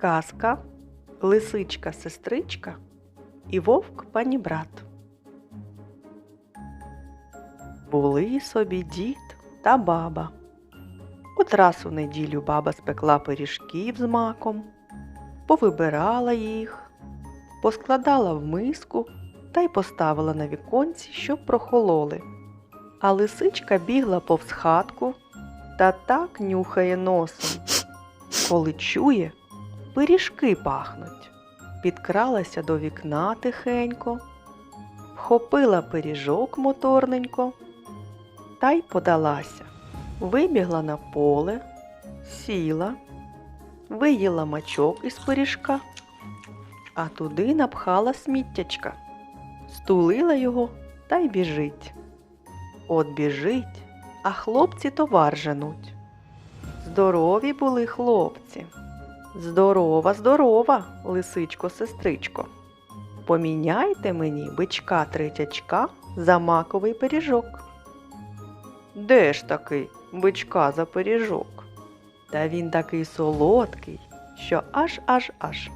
Казка, лисичка сестричка і вовк панібрат. Були собі дід та баба. От раз у неділю баба спекла пиріжків з маком, повибирала їх, поскладала в миску та й поставила на віконці, щоб прохололи. А лисичка бігла повз хатку та так нюхає носом, коли чує, пиріжки пахнуть. Підкралася до вікна тихенько, вхопила пиріжок моторненько та й подалася. Вибігла на поле, сіла, виїла мачок із пиріжка, а туди напхала сміттячка, стулила його та й біжить. От біжить, а хлопці товар женуть. Здорові були хлопці. Здорова, здорова, лисичко, сестричко. Поміняйте мені бичка третячка за маковий пиріжок. Де ж такий бичка за пиріжок? Та він такий солодкий, що аж аж аж.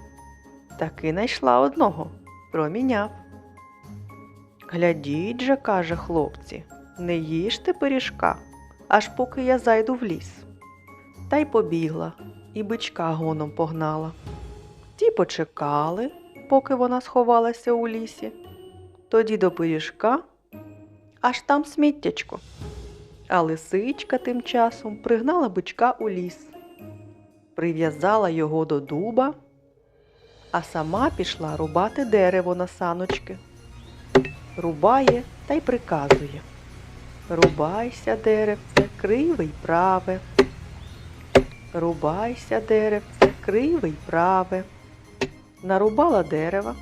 Таки найшла одного, проміняв. Глядіть же, каже хлопці, не їжте пиріжка, аж поки я зайду в ліс. Та й побігла, і бичка гоном погнала. Ті почекали, поки вона сховалася у лісі. Тоді до пиріжка, аж там сміттячко. А лисичка тим часом пригнала бичка у ліс, прив'язала його до дуба, а сама пішла рубати дерево на саночки. Рубає та й приказує. Рубайся, деревце, криве й праве. Рубайся, деревце, криве й праве. Нарубала дерева,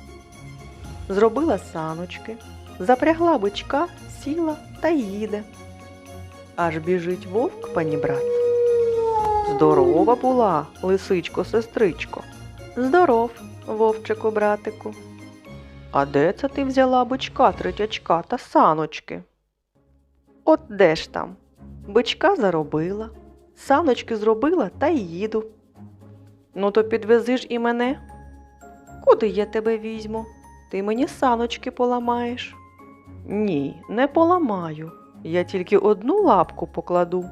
зробила саночки, запрягла бичка, сіла та їде. Аж біжить вовк, пані брат. Здорова була, лисичко, сестричко. Здоров, вовчику, братику. А де це ти взяла бичка, третячка та саночки? От де ж там? Бичка заробила, саночки зробила та й їду. Ну, то підвези ж і мене. Куди я тебе візьму? Ти мені саночки поламаєш. Ні, не поламаю. Я тільки одну лапку покладу.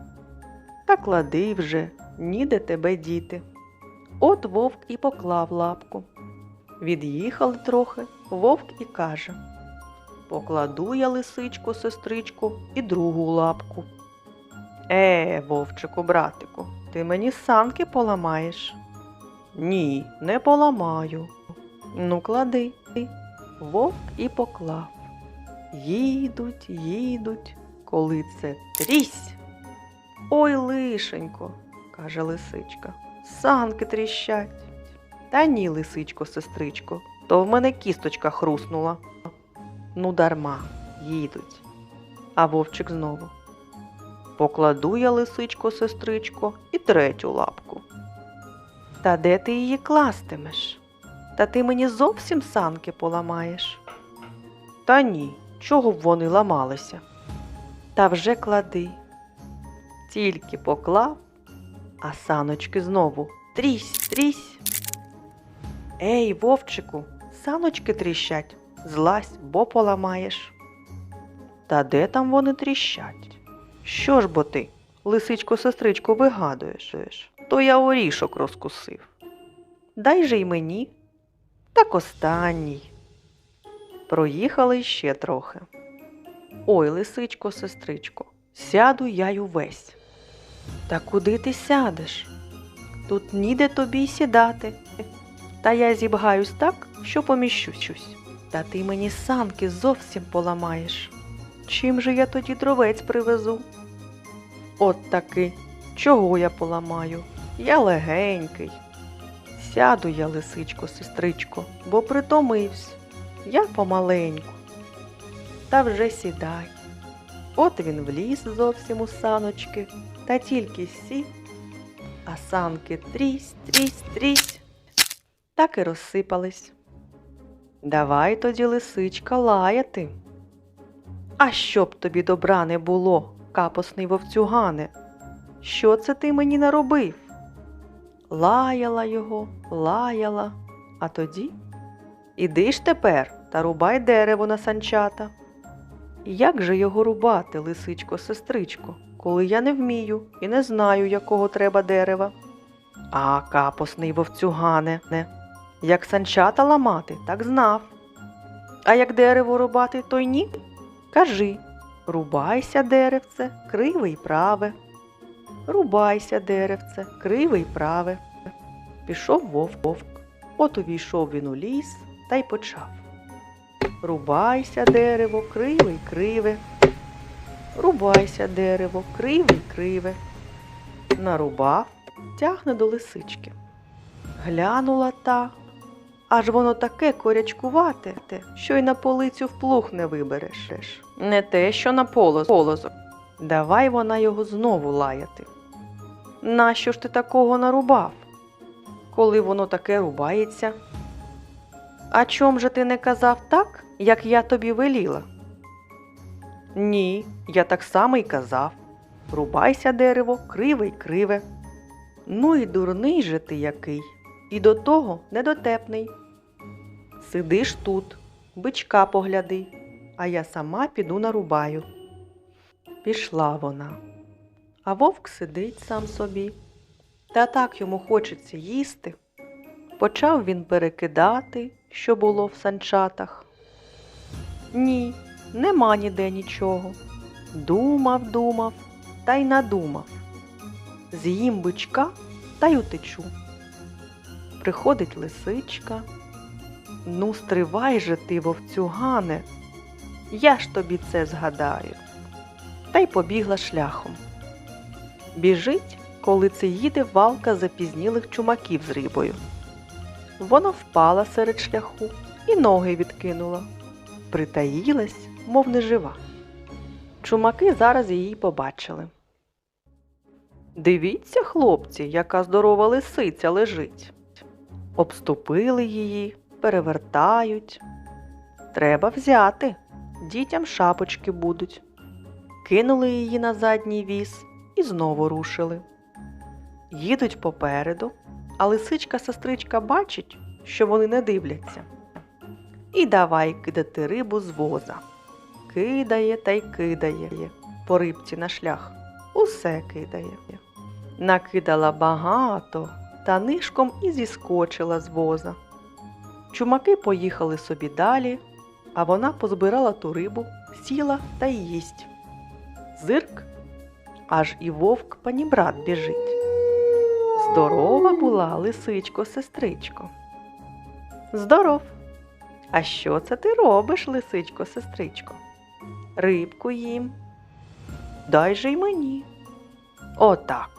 Та клади вже, ніде тебе діти. От вовк і поклав лапку. Від'їхали трохи, вовк і каже Покладу я лисичку, сестричку, і другу лапку. Е, вовчику, братику, ти мені санки поламаєш? Ні, не поламаю. Ну, клади. Вовк і поклав. Їдуть, їдуть, коли це трісь. Ой, лишенько, каже лисичка, санки тріщать. Та ні, лисичко, сестричко, то в мене кісточка хруснула. Ну, дарма, їдуть. А вовчик знову. Покладу я, лисичко, сестричко, і третю лапку. Та де ти її кластимеш? Та ти мені зовсім санки поламаєш. Та ні, чого б вони ламалися? Та вже клади. Тільки поклав, а саночки знову трісь, трісь. Ей, вовчику, саночки тріщать, злазь, бо поламаєш. Та де там вони тріщать? Що ж бо ти, лисичко, сестричко, вигадуєш? То я орішок розкусив. Дай же й мені. Так останній. Проїхали ще трохи. Ой, лисичко, сестричко, сяду я й увесь. Та куди ти сядеш? Тут ніде тобі й сідати. Та я зібгаюсь так, що поміщусь. Та ти мені санки зовсім поламаєш. Чим же я тоді дровець привезу? От таки, чого я поламаю? Я легенький. Сяду я, лисичко, сестричко, бо притомився. Я помаленьку. Та вже сідай. От він вліз зовсім у саночки, та тільки сів, а санки трісь, трісь, трісь, так і розсипались. Давай тоді, лисичка, лаяти. А щоб тобі добра не було, капосний вовцюгане, що це ти мені наробив? лаяла його, лаяла, а тоді Іди ж тепер та рубай дерево на санчата. Як же його рубати, лисичко, сестричко, коли я не вмію і не знаю, якого треба дерева? А, капосний вовцюгане, не. Як санчата ламати, так знав. А як дерево рубати, то й ні? Кажи, рубайся, деревце, криве й праве. Рубайся, деревце, криве й праве. Пішов вовк вовк. От увійшов він у ліс та й почав. Рубайся, дерево, криве й криве. Рубайся, дерево, криве й криве. Нарубав, тягне до лисички. Глянула та, аж воно таке корячкувате, те, що й на полицю в плуг не вибереш. Не те, що на полоз- полозок. Давай вона його знову лаяти. Нащо ж ти такого нарубав? Коли воно таке рубається? А чом же ти не казав так, як я тобі веліла? Ні, я так само й казав. Рубайся, дерево, криве й криве. Ну і дурний же ти який, і до того недотепний. Сидиш тут, бичка погляди, а я сама піду нарубаю. Пішла вона. А вовк сидить сам собі. Та так йому хочеться їсти. Почав він перекидати, що було в санчатах. Ні, нема ніде нічого. Думав, думав, та й надумав. З'їм бичка та й утечу. Приходить лисичка. Ну, стривай же ти, вовцюгане, я ж тобі це згадаю. Та й побігла шляхом. Біжить, коли це їде валка запізнілих чумаків з рибою. Вона впала серед шляху і ноги відкинула. Притаїлась, мов нежива. Чумаки зараз її побачили. Дивіться, хлопці, яка здорова лисиця лежить. Обступили її, перевертають. Треба взяти, дітям шапочки будуть. Кинули її на задній віз і знову рушили. Їдуть попереду, а лисичка-сестричка бачить, що вони не дивляться. І давай кидати рибу з воза. Кидає та й кидає по рибці на шлях. Усе кидає. Накидала багато, та нишком і зіскочила з воза. Чумаки поїхали собі далі, а вона позбирала ту рибу, сіла та й їсть. Зирк, аж і вовк панібрат біжить. Здорова була, лисичко, сестричко. Здоров. А що це ти робиш, лисичко, сестричко? Рибку їм. Дай же й мені. Отак.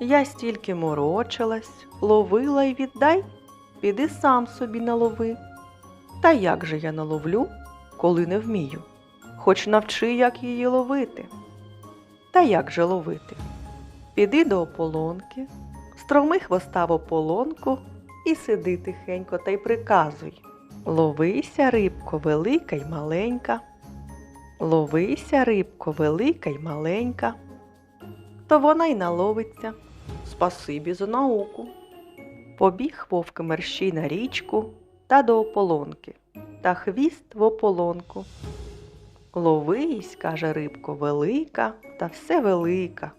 Я стільки морочилась, ловила й віддай, піди сам собі налови. Та як же я наловлю, коли не вмію? Хоч навчи, як її ловити. Та як же ловити? Піди до ополонки, строми хвоста в ополонку і сиди тихенько та й приказуй. Ловися, рибко, велика й маленька. Ловися, рибко, велика й маленька. То вона й наловиться. Спасибі за науку. Побіг вовк мерщій на річку та до ополонки, та хвіст в ополонку. Ловись, каже рибко, велика та все велика.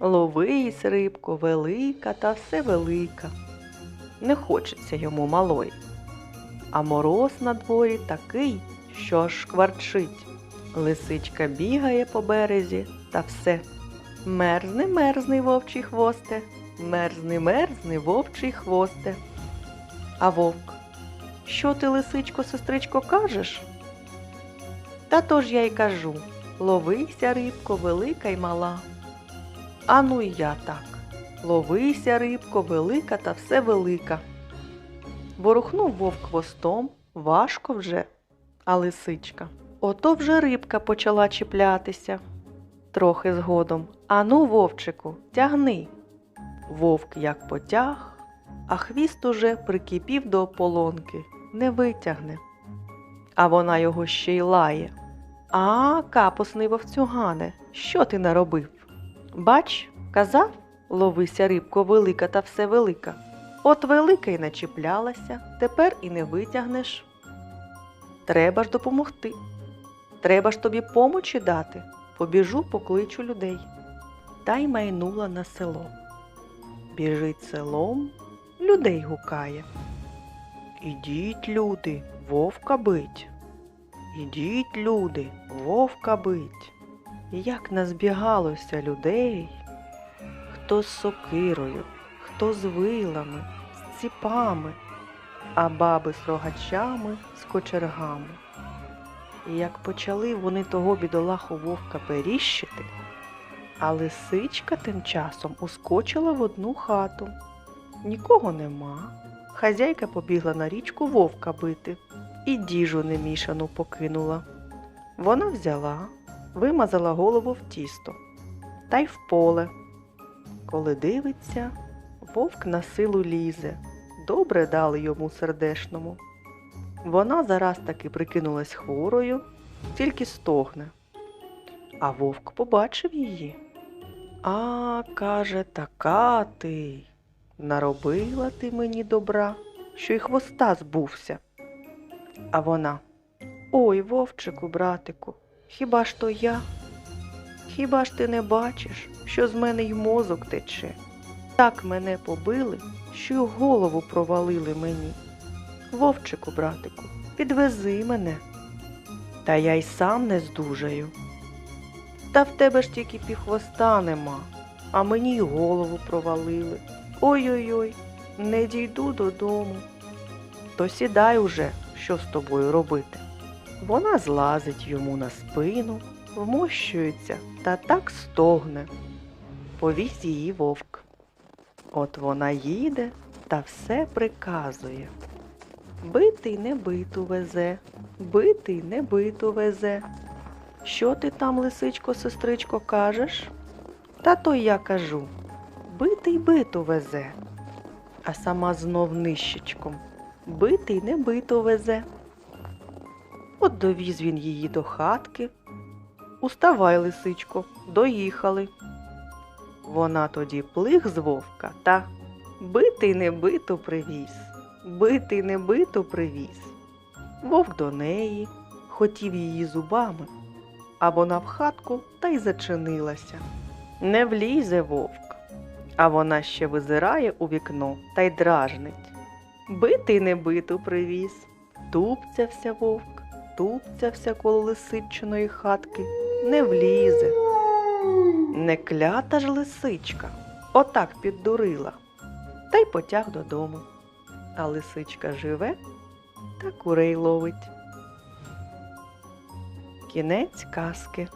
Ловись, рибко, велика та все велика. Не хочеться йому малої. А мороз на дворі такий, що аж шкварчить. Лисичка бігає по березі та все. Мерзни, мерзни, вовчий хвосте, мерзни, мерзни, вовчий хвосте. А вовк, що ти, лисичко, сестричко, кажеш? Та то ж я й кажу ловися, рибко, велика й мала. А ну й я так. Ловися, рибко, велика та все велика. Ворухнув вовк хвостом, важко вже, а лисичка. Ото вже рибка почала чіплятися. Трохи згодом. Ану, вовчику, тягни. Вовк як потяг, а хвіст уже прикипів до ополонки, не витягне. А вона його ще й лає. А, капусний вовцюгане, що ти наробив? Бач, казав, Ловися, рибко, велика та все велика. От велика й начіплялася, тепер і не витягнеш. Треба ж допомогти. Треба ж тобі помочі дати. Побіжу, покличу людей. Та й майнула на село. Біжить селом, людей гукає. Ідіть, люди, вовка бить. Ідіть, люди, вовка бить. Як назбігалося людей, хто з сокирою, хто з вилами, з ціпами, а баби з рогачами, з кочергами. І як почали вони того бідолаху вовка періщити, а лисичка тим часом ускочила в одну хату. Нікого нема. Хазяйка побігла на річку вовка бити і діжу немішану покинула. Вона взяла, вимазала голову в тісто та й в поле. Коли дивиться, вовк на силу лізе, добре дали йому сердешному. Вона зараз таки прикинулась хворою, тільки стогне. А вовк побачив її. А, каже, така ти. Наробила ти мені добра, що й хвоста збувся. А вона. Ой, вовчику, братику, хіба ж то я? Хіба ж ти не бачиш, що з мене й мозок тече? Так мене побили, що й голову провалили мені. Вовчику, братику, підвези мене. Та я й сам не здужаю. Та в тебе ж тільки півхвоста нема, а мені й голову провалили. Ой-ой-ой, не дійду додому. То сідай уже, що з тобою робити. Вона злазить йому на спину, вмощується та так стогне. Повіз її вовк. От вона їде та все приказує. Битий не биту везе, битий не биту везе. Що ти там, лисичко, сестричко, кажеш? Та то я кажу, битий биту везе, а сама знов нищечком. Битий не биту везе. От довіз він її до хатки. Уставай, лисичко, доїхали. Вона тоді плих з вовка та битий не биту привіз, битий не биту привіз. Вовк до неї, хотів її зубами, а вона в хатку та й зачинилася. Не влізе вовк, а вона ще визирає у вікно та й дражнить. Битий не биту привіз, тупцявся вовк, тупцявся коло лисичиної хатки, не влізе. Не клята ж лисичка, отак піддурила, та й потяг додому. А лисичка живе та курей ловить. Кінець казки.